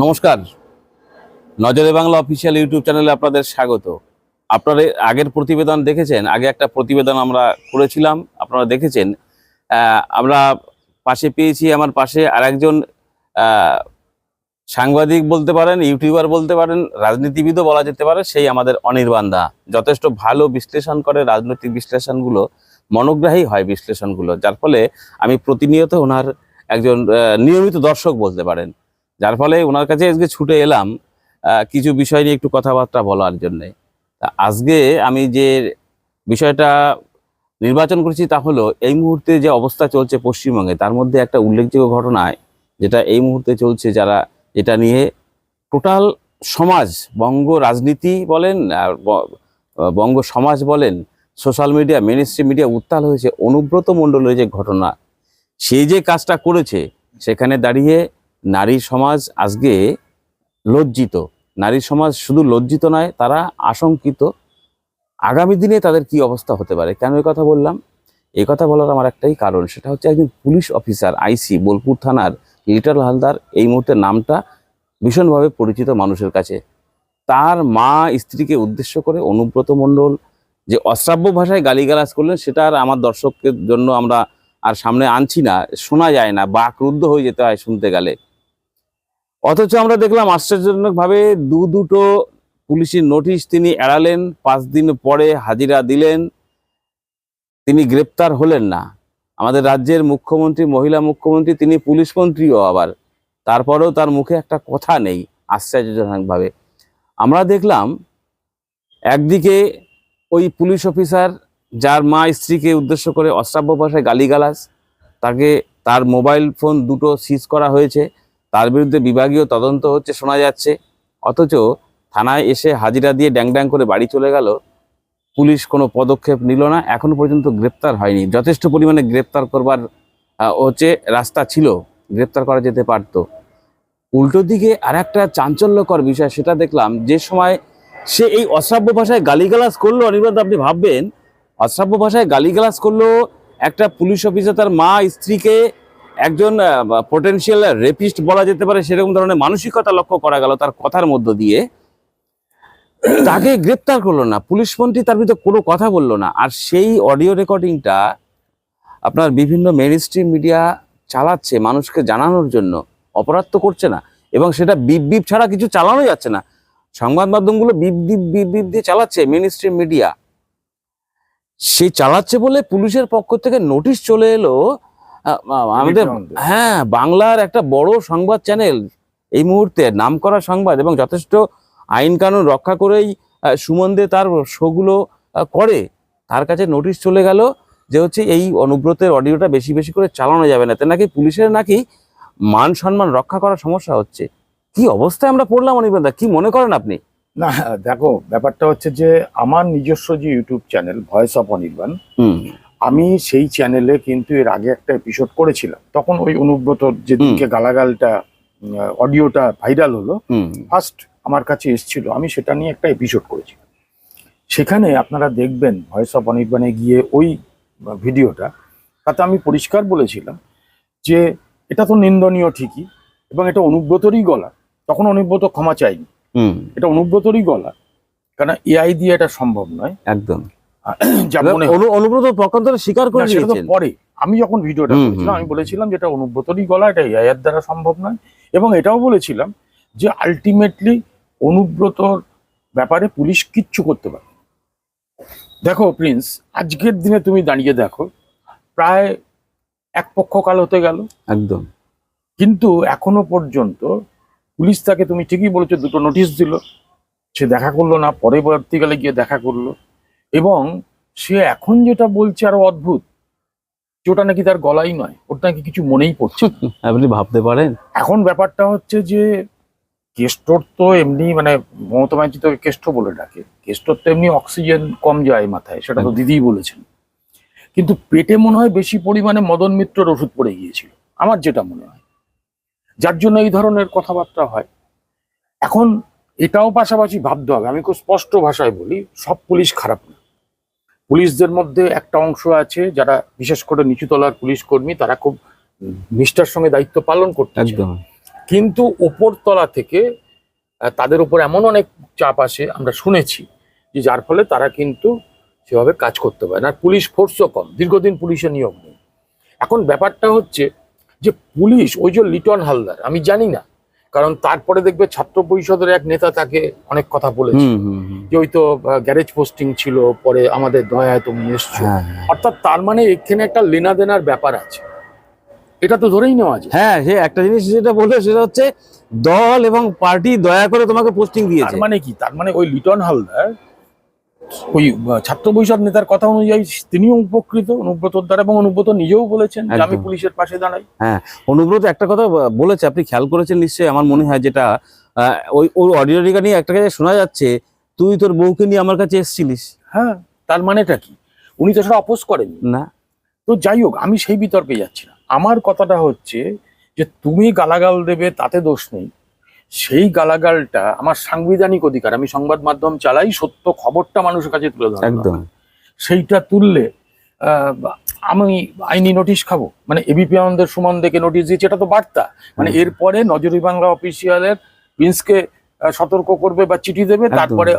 নমস্কার। নজরে Bangla official YouTube চ্যানেলে আপনাদের স্বাগত। আপনারা আগের প্রতিবেদন দেখেছেন? আগে একটা প্রতিবেদন আমরা করেছিলাম আপনারা দেখেছেন। আমরা পাশে পেয়েছি আমার পাশে আরেকজন আহ, সাংবাদিক বলতে পারেন ইউটিউবার বলতে পারেন রাজনীতিবিদও বলা যেতে পারে সেই আমাদের অনির্বাণ দা যথেষ্ট ভালো বিশ্লেষণ করে রাজনৈতিক বিশ্লেষণগুলো মনোগ্রাহী হয় বিশ্লেষণগুলো যার ফলে আমি প্রতিনিয়ত ওনার একজন নিয়মিত দর্শক বলতে পারেন। যার ফলে ওনার কাছে আজকে ছুটে এলাম কিছু বিষয় নিয়ে একটু কথাবার্তা বলার জন্যে। তা আজকে আমি যে বিষয়টা নির্বাচন করেছি তা হলো, এই মুহূর্তে যে অবস্থা চলছে পশ্চিমবঙ্গে, তার মধ্যে একটা উল্লেখযোগ্য ঘটনায় যেটা এই মুহূর্তে চলছে যারা এটা নিয়ে টোটাল সমাজ, বঙ্গ রাজনীতি বলেন, আর বঙ্গ সমাজ বলেন, সোশ্যাল মিডিয়া মেন মিডিয়া উত্তাল হয়েছে, অনুব্রত মণ্ডলের যে ঘটনা সেই যে কাজটা করেছে, সেখানে দাঁড়িয়ে নারী সমাজ আজকে লজ্জিত। নারী সমাজ শুধু লজ্জিত নয়, তারা আশঙ্কিত। আগামী দিনে তাদের কি অবস্থা হতে পারে? কেন এই কথা বললাম? এই কথা বলার আমার একটাই কারণ, সেটা হচ্ছে একজন পুলিশ অফিসার, আইসি, বোলপুর থানার লিটল হালদার, এই মুহূর্তে নামটা ভীষণভাবে পরিচিত মানুষের কাছে। তার মা স্ত্রীকে উদ্দেশ্য করে অনুব্রত মণ্ডল যে অশ্রাব্য ভাষায় গালিগালাজ করলেন, সেটা আর আমার দর্শকের জন্য আমরা আর সামনে আনছি না, শোনা যায় না বা ক্রুদ্ধ হয়ে যেতে হয় শুনতে গেলে। অথচ আমরা দেখলাম আশ্চর্যজনকভাবে দু দুটো পুলিশের নোটিশ তিনি এড়ালেন, পাঁচ দিন পরে হাজিরা দিলেন। তিনি গ্রেপ্তার হলেন না। আমাদের রাজ্যের মুখ্যমন্ত্রী, মহিলা মুখ্যমন্ত্রী, তিনি পুলিশ মন্ত্রীও আবার। তারপরেও তার মুখে একটা কথা নেই আশ্চর্যজনকভাবে। আমরা দেখলাম একদিকে ওই পুলিশ অফিসার, যার মা স্ত্রীকে উদ্দেশ্য করে অশ্রাব্য ভাষায় গালিগালাজ, তাকে তার মোবাইল ফোন দুটো সিজ করা হয়েছে। তার বিরুদ্ধে বিভাগীয় তদন্ত হচ্ছে শোনা যাচ্ছে। অথচ থানায় এসে হাজিরা দিয়ে ড্যাং ড্যাং করে বাড়ি চলে গেল। পুলিশ কোনো পদক্ষেপ নিল না। এখনও পর্যন্ত গ্রেপ্তার হয়নি। যথেষ্ট পরিমাণে গ্রেপ্তার করবার হচ্ছে রাস্তা ছিল। গ্রেপ্তার করা যেতে পারতো। উল্টো দিকে আর একটা চাঞ্চল্যকর বিষয়, সেটা দেখলাম যে সময় সে এই অশ্রাব্য ভাষায় গালিগালাজ করল অনিবাদ আপনি ভাববেন? অশ্রাব্য ভাষায় গালিগালাজ করল একটা পুলিশ অফিসার, তার মা, স্ত্রীকে একজন পোটেনশিয়াল রেপিস্ট বলা যেতে পারে, সেরকম ধরনের মানসিকতা লক্ষ্য করা গেল তার কথার মধ্য দিয়ে। তাকে গ্রেপ্তার করল না পুলিশ মন্ত্রী তার ভিতরে কোনো কথা বলল না, আর সেই অডিও রেকর্ডিংটা আপনার বিভিন্ন মেন মিডিয়া চালাচ্ছে, মানুষকে জানানোর জন্য। অপরাধ তো করছে না, এবং সেটা বিপ বিপ ছাড়া কিছু চালানো যাচ্ছে না। সংবাদ মাধ্যমগুলো বিপ বিপ বিপ বিপ দিয়ে চালাচ্ছে মেন মিডিয়া সে চালাচ্ছে বলে পুলিশের পক্ষ থেকে নোটিশ চলে এলো আমাদের হ্যাঁ বাংলার একটা বড় সংবাদ চ্যানেল। এই মুহূর্তে নামকরা সংবাদ এবং যথেষ্ট আইন কানুন রক্ষা করেই আহ, সুমন দে তার শোগুলো করে। তার কাছে নোটিশ চলে গেল যে হচ্ছে এই অনুব্রতের অডিওটা বেশি বেশি করে চালানো যাবে না। তে নাকি পুলিশের নাকি মান সম্মান রক্ষা করার সমস্যা হচ্ছে? কি অবস্থায় আমরা পড়লাম অনির্বাণ কি মনে করেন আপনি? না দেখো ব্যাপারটা হচ্ছে যে আমার নিজস্ব যে YouTube channel voice of Anirban হুম। আমি সেই চ্যানেলে কিন্তু এর আগে একটা এপিসোড করেছিলাম। তখন ওই অনুব্রতর যেদিনকে গালাগালটা অডিওটা ভাইরাল হলো ফার্স্ট আমার কাছে এসেছিল। আমি সেটা নিয়ে একটা এপিসোড করেছিলাম। সেখানে আপনারা দেখবেন ভয়েস অফ অনির্বাণে গিয়ে ওই ভিডিওটা তাতে আমি পরিষ্কার বলেছিলাম যে এটা তো নিন্দনীয় ঠিকই এবং এটা অনুব্রতরই গলা। তখন অনুব্রত ক্ষমা চাইনি হুম। এটা অনুব্রতরই গলা। কারণ এআই দিয়ে এটা সম্ভব নয়। একদম। অনুব্রত পক্ষান্তরে স্বীকার করে নিয়েছেন। পরে। আমি যখন ভিডিওটা করেছিলাম আমি বলেছিলাম যে এটা অনুব্রতরই গলা এটা এআইয়ের দ্বারা সম্ভব নয়। এবং এটাও বলেছিলাম যে আলটিমেটলি অনুব্রতর ব্যাপারে পুলিশ কিচ্ছু করতে পারে দেখো প্রিন্স আজকের দিনে তুমি দাঁড়িয়ে দেখো প্রায় এক পক্ষ কাল হতে গেল। একদম। কিন্তু এখনও পর্যন্ত পুলিশ তাকে তুমি ঠিকই বলেছ দুটো নোটিশ দিল। সে দেখা করল না পরবর্তীকালে গিয়ে দেখা করল। এবং সে এখন যেটা বলছে আরও অদ্ভুত যে ওটা নাকি তার গলাই নয় ওটা নাকি কিছু মনেই পড়ছে আপনি ভাবতে পারেন? এখন ব্যাপারটা হচ্ছে যে কেষ্টর তো এমনি মানে মমতা ব্যানার্জি তোকে কেষ্ট বলে ডাকে কেষ্টর তো এমনি অক্সিজেন কম যায় মাথায় সেটা তো দিদিই বলেছেন। কিন্তু পেটে মনে হয় বেশি পরিমাণে মদন মিত্রর ওষুধ পড়ে গিয়েছিল আমার যেটা মনে হয়। যার জন্য এই ধরনের কথাবার্তা হয়। এখন এটাও পাশাপাশি ভাবতে হবে আমি খুব স্পষ্ট ভাষায় বলি সব পুলিশ খারাপ না। পুলিশদের মধ্যে একটা অংশ আছে যারা বিশেষ করে নিচুতলার পুলিশ কর্মী তারা খুব নিষ্ঠার সঙ্গে দায়িত্ব পালন করতে। একদম। কিন্তু ওপরতলা থেকে তাদের উপর এমন অনেক চাপ আসে আমরা শুনেছি যে যার ফলে তারা কিন্তু সেভাবে কাজ করতে পারে না। আর পুলিশ ফোর্সও কম দীর্ঘদিন পুলিশের নিয়োগ নেই। এখন ব্যাপারটা হচ্ছে যে পুলিশ ওই যে লিটন হালদার আমি জানি না কারণ তারপরে দেখবে ছাত্র পরিষদের এক নেতা তাকে অনেক কথা বলেছে। যে ওই তো গ্যারেজ পোস্টিং ছিল পরে আমাদের দয়ায় তুমি এসছো। হ্যাঁ হ্যাঁ। অর্থাৎ তার মানে এখানে একটা লেনা দেনার ব্যাপার আছে। এটা তো ধরেই নেওয়া যায়। হ্যাঁ সে একটা জিনিস যেটা বললে সেটা হচ্ছে দল এবং পার্টি দয়া করে তোমাকে পোস্টিং দিয়েছে। মানে কি? তার মানে ওই লিটন হালদার ওই ছাত্র পরিষদ নেতার কথা অনুযায়ী তিনিও উপকৃত অনুব্রতর দ্বারা এবং অনুব্রত নিজেও বলেছেন যে আমি পুলিশের পাশে দাঁড়াই। হ্যাঁ অনুব্রত একটা কথা বলেছে আপনি খেয়াল করেছেন নিশ্চয়ই? আমার মনে হয় যেটা ওই ওই অডিও রেকর্ডিং একটা কাছে শোনা যাচ্ছে তুই তোর বউকে নিয়ে আমার কাছে এসেছিলিস। হ্যাঁ তার মানেটা কি? উনি তো সেটা অপোজ করেন না। তো যাই হোক আমি সেই বিতর্কে যাচ্ছি না। আমার কথাটা হচ্ছে যে তুমি গালাগাল দেবে তাতে দোষ নেই। সেই গালাগালটা আমার সাংবিধানিক অধিকার আমি সংবাদ মাধ্যম চালাই সত্য খবরটা মানুষের কাছে তুলে ধরা একদম। সেইটা তুললে আমি আইনি নোটিশ খাব। মানে এবিপি আনন্দের সুমন দেখে নোটিশ দিয়েছে এটা তো বার্তা। মানে এরপরে নজরুল বাংলা অফিসিয়ালের প্রিন্সকে সতর্ক করবে বা চিঠি দেবে তারপরে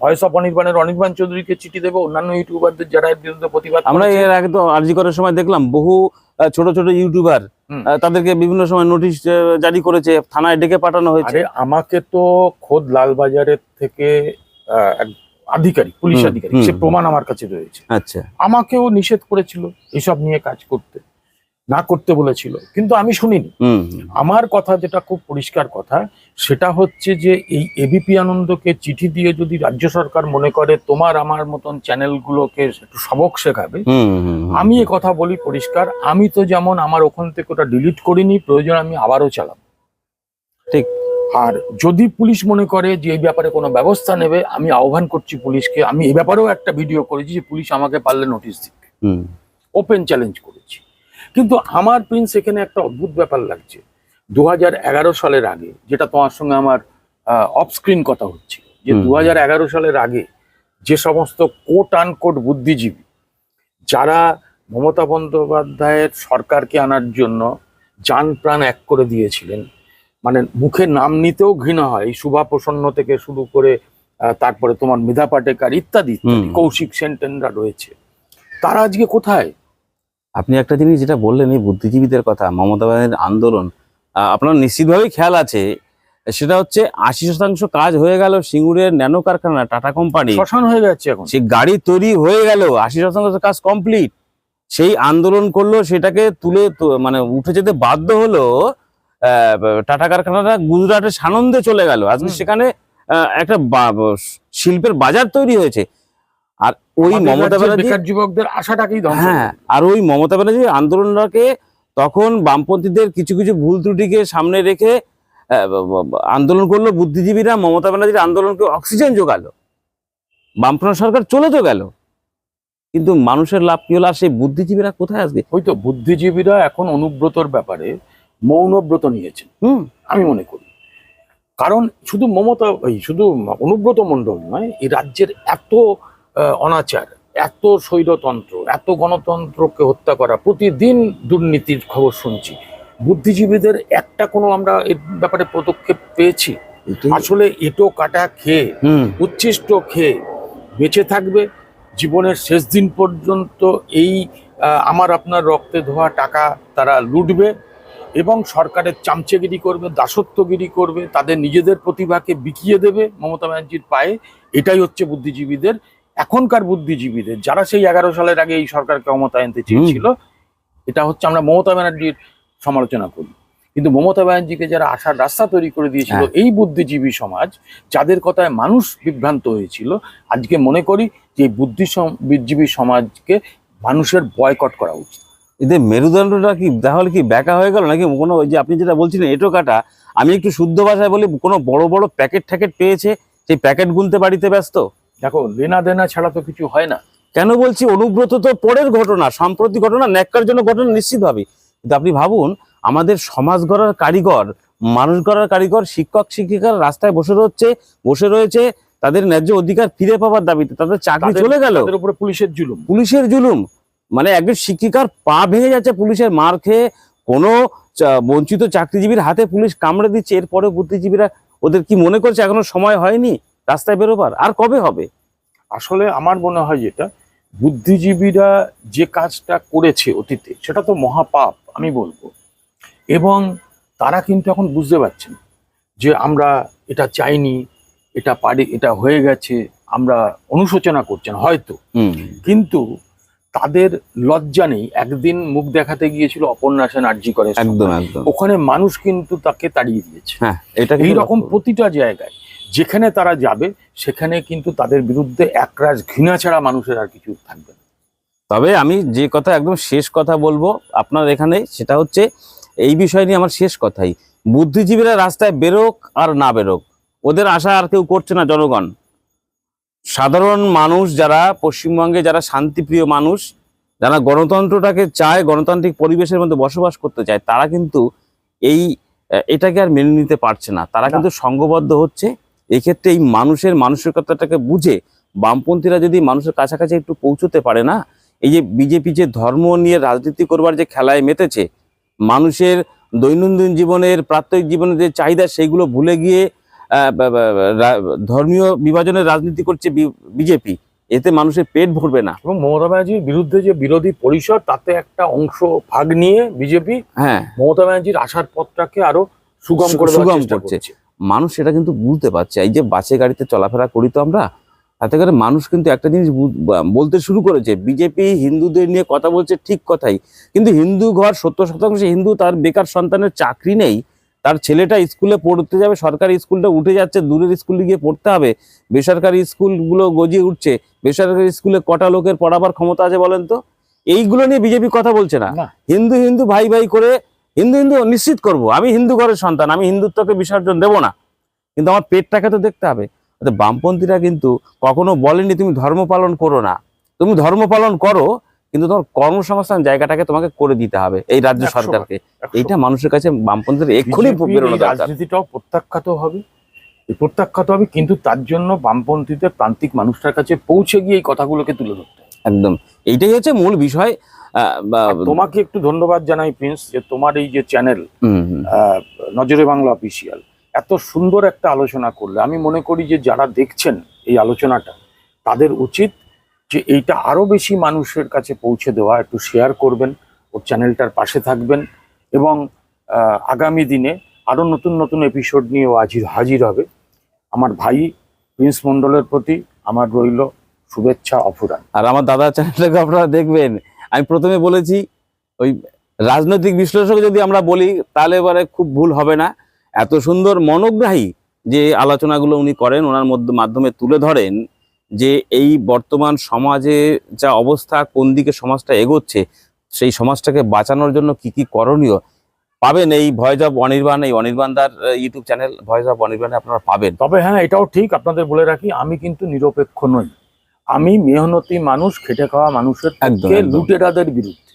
ভয়েস অফ অনির্বাণের অনির্বাণ চৌধুরীকে চিঠি দেবে অন্যান্য ইউটিউবারদের যারা এর বিরুদ্ধে প্রতিবাদ আমরা এর একদম আরজি করার সময় দেখলাম বহু ছোট ছোট ইউটিউবার তাদেরকে বিভিন্ন সময় নোটিশ জারি করেছে থানায় ডেকে পাঠানো হয়েছে। আমাকে তো খোদ লালবাজারের থেকে আধিকারিক পুলিশ আধিকারিক সে প্রমাণ আমার কাছে রয়েছে। আচ্ছা। আমাকেও নিষেধ করেছিল এসব নিয়ে কাজ করতে। না করতে বলেছিল। কিন্তু আমি শুনিনি। আমার কথা যেটা খুব পরিষ্কার কথা সেটা হচ্ছে যে এই এবিপি আনন্দকে চিঠি দিয়ে যদি রাজ্য সরকার মনে করে তোমার আমার মতন চ্যানেলগুলোকে একটু সবক শেখাবে। আমি এ কথা বলি পরিষ্কার। আমি তো যেমন আমার ওখান থেকে ওটা ডিলিট করিনি প্রয়োজন আমি আবারও চালাব। ঠিক। আর যদি পুলিশ মনে করে যে এই ব্যাপারে কোনো ব্যবস্থা নেবে আমি আহ্বান করছি পুলিশকে। আমি এ ব্যাপারেও একটা ভিডিও করেছি যে পুলিশ আমাকে পারলে নোটিশ দিক। হুম। ওপেন চ্যালেঞ্জ করেছি। কিন্তু আমার প্রিন্স এখানে একটা অদ্ভুত ব্যাপার লাগছে। দু হাজার এগারো সালের আগে যেটা তোমার সঙ্গে আমার অফ স্ক্রিন কথা হচ্ছে যে। দু সালের আগে যে সমস্ত কোট আনকোট বুদ্ধিজীবী যারা মমতা বন্দ্যোপাধ্যায়ের সরকারকে আনার জন্য যান প্রাণ এক করে দিয়েছিলেন মানে মুখে নাম নিতেও ঘৃণা হয় এই শুভা প্রসন্ন থেকে শুরু করে তারপরে তোমার মেধা পাটেকার ইত্যাদি, কৌশিক সেন্টেনরা রয়েছে। তারা আজকে কোথায়? আপনি একটা জিনিস যেটা বললেন এই বুদ্ধিজীবীদের কথা মমতা ব্যানার্জির আন্দোলন আপনার নিশ্চিতভাবেই খেয়াল আছে। সেটা হচ্ছে আশি শতাংশ কাজ হয়ে গেল সিঙ্গুরের ন্যানো কারখানা টাটা কোম্পানি। শ্মশান হয়ে যাচ্ছে এখন। সে গাড়ি তৈরি হয়ে গেল আশি শতাংশ কাজ কমপ্লিট। সেই আন্দোলন করল সেটাকে তুলে মানে উঠে যেতে বাধ্য হলো আহ, টাটা কারখানাটা গুজরাটের সানন্দে চলে গেল। আজকে সেখানে আহ, একটা শিল্পের বাজার তৈরি হয়েছে। আর ওই মমতা ব্যানার্জি যুবকদের আশাটাকেই হ্যাঁ আর ওই মমতা ব্যানার্জির আন্দোলনটাকে তখন বামপন্থীদের কিছু কিছু ভুল ত্রুটিকে সামনে রেখে আন্দোলন করল। বুদ্ধিজীবীরা মমতা ব্যানার্জির আন্দোলনকে অক্সিজেন জোগালো বামফ্রন্ট সরকার চলে তো গেল। কিন্তু মানুষের লাভ কি হলো? আর সেই বুদ্ধিজীবীরা কোথায় আসবে ওই তো বুদ্ধিজীবীরা এখন অনুব্রতর ব্যাপারে মৌনব্রত নিয়েছেন। হুম। আমি মনে করি। কারণ শুধু মমতা শুধু অনুব্রত মণ্ডল নয় এই রাজ্যের এত অনাচার এত স্বৈরতন্ত্র এত গণতন্ত্রকে হত্যা করা প্রতিদিন দুর্নীতির খবর শুনছি। বুদ্ধিজীবীদের একটা কোনো আমরা এর ব্যাপারে পদক্ষেপ পেয়েছি? আসলে এটো কাটা খেয়ে উচ্ছিষ্ট খেয়ে বেঁচে থাকবে জীবনের শেষ দিন পর্যন্ত এই আমার আপনার রক্তে ধোয়া টাকা তারা লুটবে এবং সরকারের চামচেগিরি করবে দাসত্বগিরি করবে তাদের নিজেদের প্রতিভাকে বিকিয়ে দেবে মমতা ব্যানার্জির পায়ে। এটাই হচ্ছে বুদ্ধিজীবীদের এখনকার বুদ্ধিজীবীদের যারা সেই এগারো সালের আগে এই সরকারকে ক্ষমতায় আনতে চেয়েছিল এটা হচ্ছে আমরা মমতা ব্যানার্জির সমালোচনা করি। কিন্তু মমতা ব্যানার্জিকে যারা আসার রাস্তা তৈরি করে দিয়েছিল হ্যাঁ। এই বুদ্ধিজীবী সমাজ যাদের কথায় মানুষ বিভ্রান্ত হয়েছিল আজকে মনে করি যে বুদ্ধিজীবী সমাজকে মানুষের বয়কট করা উচিত। এদের মেরুদণ্ডটা কি তাহলে কি ব্যাকা হয়ে গেল? নাকি কোনো ওই যে আপনি যেটা বলছিলেন এটো কাটা আমি একটু শুদ্ধ ভাষায় বলি কোনো বড় বড় প্যাকেট ট্যাকেট পেয়েছে? সেই প্যাকেট গুনতে বাড়িতে ব্যস্ত? দেখো লেনা দেনা ছাড়া তো কিছু হয় না। কেন বলছি? অনুব্রত তো পরের ঘটনা সাম্প্রতিক ঘটনা ন্যাক্কার জন্য ঘটনা নিশ্চিতভাবে কিন্তু আপনি ভাবুন আমাদের সমাজ গড়ার কারিগর মানুষ গড়ার কারিগর শিক্ষক শিক্ষিকার রাস্তায় বসে রয়েছে বসে রয়েছে তাদের ন্যায্য অধিকার ফিরে পাওয়ার দাবিতে। তাদের চাকরি চলে গেল। উপরে পুলিশের জুলুম। পুলিশের জুলুম। মানে একজন শিক্ষিকার পা ভেঙে যাচ্ছে পুলিশের মার খেয়ে। কোনো বঞ্চিত চাকরিজীবীর হাতে পুলিশ কামড়ে দিচ্ছে এরপরে বুদ্ধিজীবীরা ওদের কি মনে করছে? এখনও সময় হয়নি? রাস্তায় বেরোবার? আর কবে হবে? আসলে আমার মনে হয় যেটা বুদ্ধিজীবীরা যে কাজটা করেছে অতীতে সেটা তো মহাপাপ আমি বলব। এবং তারা কিন্তু এখন বুঝতে পারছেন যে আমরা এটা চাইনি এটা পারি এটা হয়ে গেছে আমরা অনুশোচনা করছেন হয়তো। কিন্তু তাদের লজ্জা নেই। একদিন মুখ দেখাতে গিয়েছিল অপর্ণা সেন আর্জি করে একদম ওখানে মানুষ কিন্তু তাকে তাড়িয়ে দিয়েছে। হ্যাঁ এইরকম প্রতিটা জায়গায় যেখানে তারা যাবে সেখানে কিন্তু তাদের বিরুদ্ধে একরাজ ঘৃণা ছাড়া মানুষের আর কিছু থাকবে না। তবে আমি যে কথা একদম শেষ কথা বলব আপনার এখানে সেটা হচ্ছে এই বিষয় নিয়ে আমার শেষ কথাই। বুদ্ধিজীবীরা রাস্তায় বেরোক আর না বেরোক ওদের আশা আর কেউ করছে না জনগণ। সাধারণ মানুষ যারা পশ্চিমবঙ্গে যারা শান্তিপ্রিয় মানুষ যারা গণতন্ত্রটাকে চায় গণতান্ত্রিক পরিবেশের মধ্যে বসবাস করতে চায় তারা কিন্তু এই এটাকে আর মেনে নিতে পারছে না। তারা কিন্তু সংঘবদ্ধ হচ্ছে এক্ষেত্রে এই মানুষের মানসিকতাটাকে বুঝে বামপন্থীরা যদি মানুষের কাছাকাছি একটু পৌঁছতে পারে না এই যে বিজেপি যে ধর্ম নিয়ে রাজনীতি করবার যে খেলায় মেতেছে মানুষের দৈনন্দিন জীবনের প্রাত্যহিক জীবনের যে চাহিদা সেইগুলো ভুলে গিয়ে ধর্মীয় বিভাজনের রাজনীতি করছে বিজেপি এতে মানুষের পেট ভরবে না। এবং মমতা ব্যানার্জির বিরুদ্ধে যে বিরোধী পরিষদ তাতে একটা অংশ ভাগ নিয়ে বিজেপি হ্যাঁ। মমতা ব্যানার্জির আসার পথটাকে আরও সুগম করে সুগম করছে। মানুষ সেটা কিন্তু বুঝতে পারছে। এই যে বাসে গাড়িতে চলাফেরা করি তো আমরা তাতে করে মানুষ কিন্তু একটা জিনিস বলতে শুরু করেছে বিজেপি হিন্দুদের নিয়ে কথা বলছে ঠিক কথাই। কিন্তু হিন্দু ঘর সত্তর শতাংশ হিন্দু তার বেকার সন্তানের চাকরি নেই তার ছেলেটা স্কুলে পড়তে যাবে সরকারি স্কুলটা উঠে যাচ্ছে দূরের স্কুলে গিয়ে পড়তে হবে। বেসরকারি স্কুলগুলো গজিয়ে উঠছে বেসরকারি স্কুলে কটা লোকের পড়াবার ক্ষমতা আছে বলেন তো? এইগুলো নিয়ে বিজেপি কথা বলছে না। হিন্দু হিন্দু ভাই ভাই করে হিন্দু হিন্দু নিশ্চিত করব। আমি হিন্দু ঘরের সন্তান আমি হিন্দুত্বকে বিসর্জন দেব না। কিন্তু আমার পেটটাকে তো দেখতে হবে। বামপন্থীরা কিন্তু কখনো বলেনি তুমি ধর্ম পালন করো না। তুমি ধর্ম পালন করো কিন্তু তোমার কর্মসংস্থান জায়গাটাকে তোমাকে করে দিতে হবে এই রাজ্য সরকারকে। এইটা মানুষের কাছে বামপন্থীদের এক্ষুনি রাজনীতিটাও প্রত্যাখ্যাত হবে। এই প্রত্যাখ্যাত হবে কিন্তু তার জন্য বামপন্থীদের প্রান্তিক মানুষটার কাছে পৌঁছে গিয়ে এই কথাগুলোকে তুলে ধরতে একদম। এইটাই হচ্ছে মূল বিষয়। তোমাকে একটু ধন্যবাদ জানাই প্রিন্স যে তোমার এই যে চ্যানেল। নজরে বাংলা অফিসিয়াল এত সুন্দর একটা আলোচনা করলে। আমি মনে করি যে যারা দেখছেন এই আলোচনাটা তাদের উচিত যে এইটা আরও বেশি মানুষের কাছে পৌঁছে দেওয়া একটু শেয়ার করবেন ও চ্যানেলটার পাশে থাকবেন এবং আগামী দিনে আরও নতুন নতুন এপিসোড নিয়ে ও হাজির হাজির হবে। আমার ভাই প্রিন্স মণ্ডলের প্রতি আমার রইল শুভেচ্ছা অফুরান। আর আমার দাদা চ্যানেলটাকে আপনারা দেখবেন। আমি প্রথমে বলেছি, ওই রাজনৈতিক বিশ্লেষক যদি আমরা বলি, তাহলে এবারে খুব ভুল হবে না। এত সুন্দর মনোগ্রাহী যে আলোচনাগুলো উনি করেন, ওনার মধ্যে, মাধ্যমে তুলে ধরেন যে এই বর্তমান সমাজে যা অবস্থা, কোন দিকে সমাজটা এগোচ্ছে, সেই সমাজটাকে বাঁচানোর জন্য কি কি করণীয়, পাবেন এই ভয়েস অফ অনির্বাণ, এই অনির্বাণদার ইউটিউব চ্যানেল ভয়েস অফ অনির্বাণে আপনারা পাবেন। তবে হ্যাঁ এটাও ঠিক, আপনাদের বলে রাখি, আমি কিন্তু নিরপেক্ষ নই। আমি মেহনতি মানুষ খেটে খাওয়া মানুষের। লুটেরাদের বিরুদ্ধে।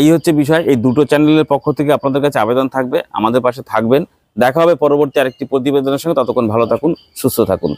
এই হচ্ছে বিষয় এই দুটো চ্যানেলের পক্ষ থেকে আপনাদের কাছে আবেদন থাকবে আমাদের পাশে থাকবেন। দেখা হবে পরবর্তী আরেকটি প্রতিবেদনের সঙ্গে ততক্ষণ ভালো থাকুন সুস্থ থাকুন।